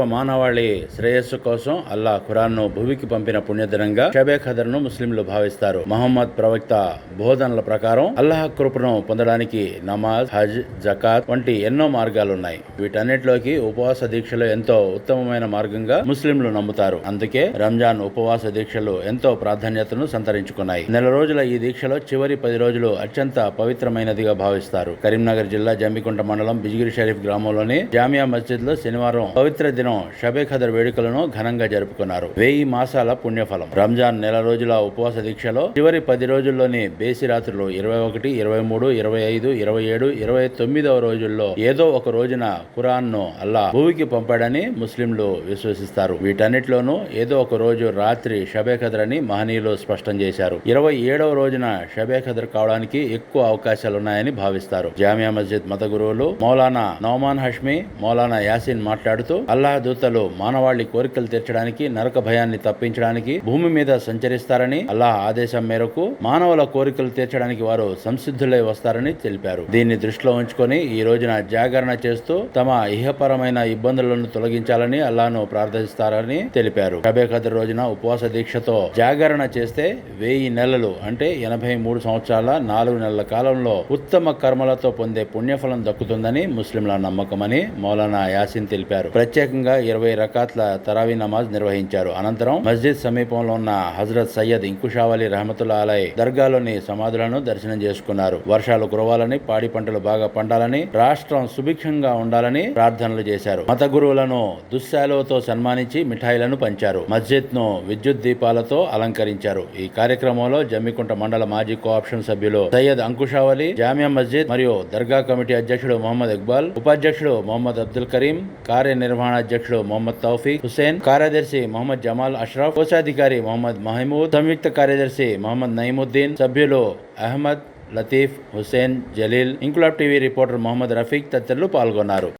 సర్వ మానవాళి శ్రేయస్సు కోసం అల్లా ఖురాన్ను భూమికి పంపిన పుణ్యదినంగా షబే ఖదర్ను ముస్లింలు భావిస్తారు. మహమ్మద్ ప్రవక్త బోధనల ప్రకారం అల్లాహ్ కృపను పొందడానికి నమాజ్ హజ్ జకాత్ వంటి ఎన్నో మార్గాలున్నాయి. వీటన్నిటిలోకి ఉపవాస దీక్షలు ఎంతో ఉత్తమమైన మార్గంగా ముస్లింలు నమ్ముతారు. అందుకే రంజాన్ ఉపవాస దీక్షలు ఎంతో ప్రాధాన్యతను సంతరించుకున్నాయి. నెల రోజుల ఈ దీక్షలో చివరి పది రోజులు అత్యంత పవిత్రమైనదిగా భావిస్తారు. కరీంనగర్ జిల్లా జంబికుంట మండలం బిజిగిరి షరీఫ్ గ్రామంలోని జామియా మస్జిద్లో శనివారం పవిత్ర దినం షబే ఖదర్ వేడుకలను ఘనంగా జరుపుకున్నారు. వెయ్యి మాసాల పుణ్యఫలం. రంజాన్ నెల రోజుల ఉపవాస దీక్షలో చివరి పది రోజుల్లోని బేసి రాత్రులు ఇరవై ఒకటి ఇరవై మూడు ఇరవై ఐదు ఇరవై ఏడు ఇరవై తొమ్మిదవ రోజుల్లో ఏదో ఒక రోజున ఖురాన్ను అల్లా భూమికి పంపాడని ముస్లింలు విశ్వసిస్తారు. వీటన్నిటిలోనూ ఏదో ఒక రోజు రాత్రి షబే ఖదర్ అని మహనీయులు స్పష్టం చేశారు. ఇరవై ఏడవ రోజున షబే ఖదర్ కావడానికి ఎక్కువ అవకాశాలున్నాయని భావిస్తారు. జామియా మస్జిద్ మత గురువులు మౌలానా నౌమాన్ హష్మి మౌలానా యాసిన్ మాట్లాడుతూ అల్లాహ్ దూతలు మానవాళి కోరికలు తీర్చడానికి నరక భయాన్ని తప్పించడానికి భూమి మీద సంచరిస్తారని అల్లాహ్ ఆదేశం మేరకు మానవుల కోరికలు తీర్చడానికి వారు సంసిద్ధులై వస్తారని తెలిపారు. దీన్ని దృష్టిలో ఉంచుకొని ఈ రోజున జాగరణ చేస్తూ తమ ఇహపరమైన ఇబ్బందులను తొలగించాలని అల్లాను ప్రార్థిస్తారని తెలిపారు. షబే ఖదర్ రోజున ఉపవాస దీక్షతో జాగరణ చేస్తే వెయ్యి నెలలు అంటే ఎనభై మూడు సంవత్సరాల నాలుగు నెలల కాలంలో ఉత్తమ కర్మలతో పొందే పుణ్యఫలం దక్కుతుందని ముస్లింల నమ్మకమని మౌలానా యాసిన్ తెలిపారు. ప్రత్యేకంగా ఇరవై రకాత్ల తరావీ నమాజ్ నిర్వహించారు. అనంతరం మస్జిద్ సమీపంలో ఉన్న హజరత్ సయ్యద్ ఇంకుషావలి రహమతుల్లా అలై దర్గాలోని సమాధులను దర్శనం చేసుకున్నారు. వర్షాలు కురవాలని పాడి పంటలు బాగా పండాలని రాష్ట్రం సుభిక్షంగా ఉండాలని ప్రార్థనలు చేశారు. మత గురువులను దుశ్శాలువతో సన్మానించి మిఠాయిలను పంచారు. మస్జిద్ను విద్యుత్ దీపాలతో అలంకరించారు. ఈ కార్యక్రమంలో జమ్మికుంట మండల మాజీ కోఆప్షన్ సభ్యులు సయ్యద్ అంకుషావలి జామియా మస్జిద్ మరియు దర్గా కమిటీ అధ్యక్షుడు మొహమ్మద్ ఇక్బాల్ ఉపాధ్యక్షుడు మొహమ్మద్ అబ్దుల్ కరీం కార్యనిర్వహణ కార్యనిర్వహణాధ్యక్షుడు మొహమ్మద్ తౌఫీక్ హుసేన్ కార్యదర్శి మొహమ్మద్ జమాల్ అష్రఫ్ కోశాధికారి మొహమ్మద్ మహమూద్ సంయుక్త కార్యదర్శి మొహమ్మద్ నయీముద్దీన్ సభ్యులు అహ్మద్ లతీఫ్ హుసేన్ జలీల్ ఇంకులాబ్ టీవీ రిపోర్టర్ మొహమ్మద్ రఫీక్ తదితరులు పాల్గొన్నారు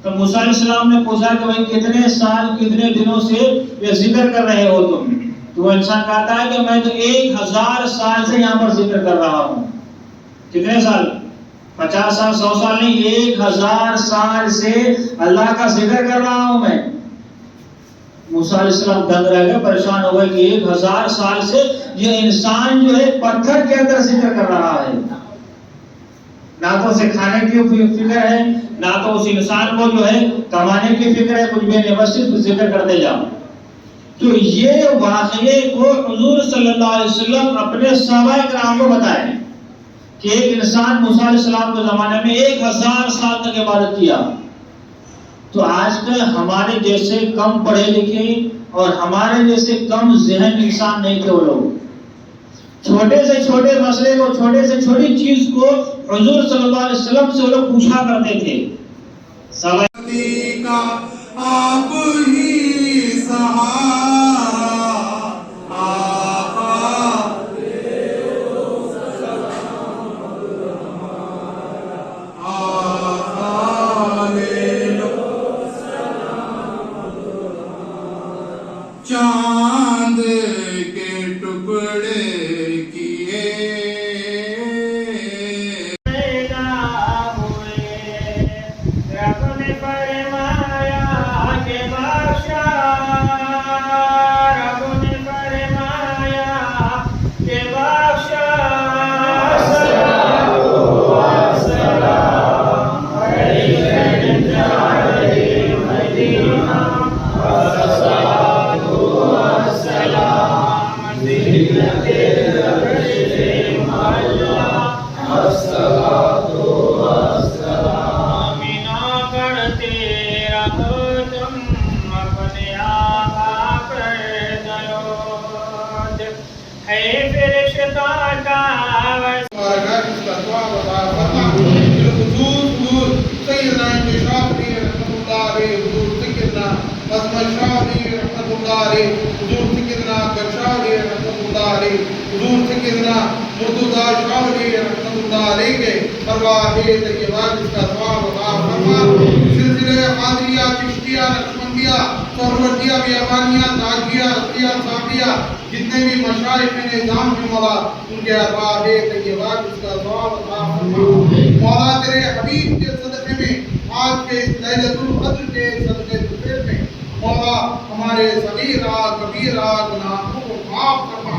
तो मूसा अलैहिस्सलाम ने पूछा कि भाई कितने साल कितने दिनों से ये जिक्र कर रहे हो तुम तो वो इंसान कहता है कि मैं तो एक हजार साल से यहाँ पर जिक्र कर रहा हूँ कितने साल पचास साल, सौ साल नहीं, एक हज़ार साल से अल्लाह का ज़िक्र कर रहा हूँ मैं। मूसा दंग रह गए, परेशान हो गए कि एक हज़ार साल से ये इंसान जो है पत्थर के अंदर ज़िक्र कर रहा है। ना तो उसे खाने की फ़िक्र है, ना तो उस इंसान को जो है कमाने की फ़िक्र है, कुछ भी बस ज़िक्र करते जाओ। तो ये वाकये को हजूर सल्लल्लाहु अलैहि वसल्लम अपने सहाबाए कराम को बताए। कि एक इंसान मूसा अलैहिस्सलाम के जमाने में एक हज़ार साल तक इबादत किया। तो आजकल हमारे जैसे कम पढ़े लिखे और हमारे जैसे कम जहन इंसान नहीं थे वो लोग। छोटे से छोटे मसले को, छोटे से छोटी चीज़ को हजूर सल्लल्लाहु अलैहि वसल्लम से वो लोग पूछा करते थे। रहमतुल्लाह अलैह हुजूर सैयदना मुर्तजा शाह जी रहमतुल्लाह अलैह के परवाह तैयबात इसका सवाब अता फरमा सिलसिले कादरिया चिश्तिया नक्शबंदिया सरवतिया बेमानिया ताजिया रतिया साफिया जितने भी मशाइख ने निज़ाम के मौला, उनके अरवाह तैयबात इसका सवाब अता फरमा मौला तेरे हबीब के सदक़े में, आज के इस लैलतुल कद्र के सदक़े में, मौला हमारे सगीरा कबीरा गुनाहों को माफ़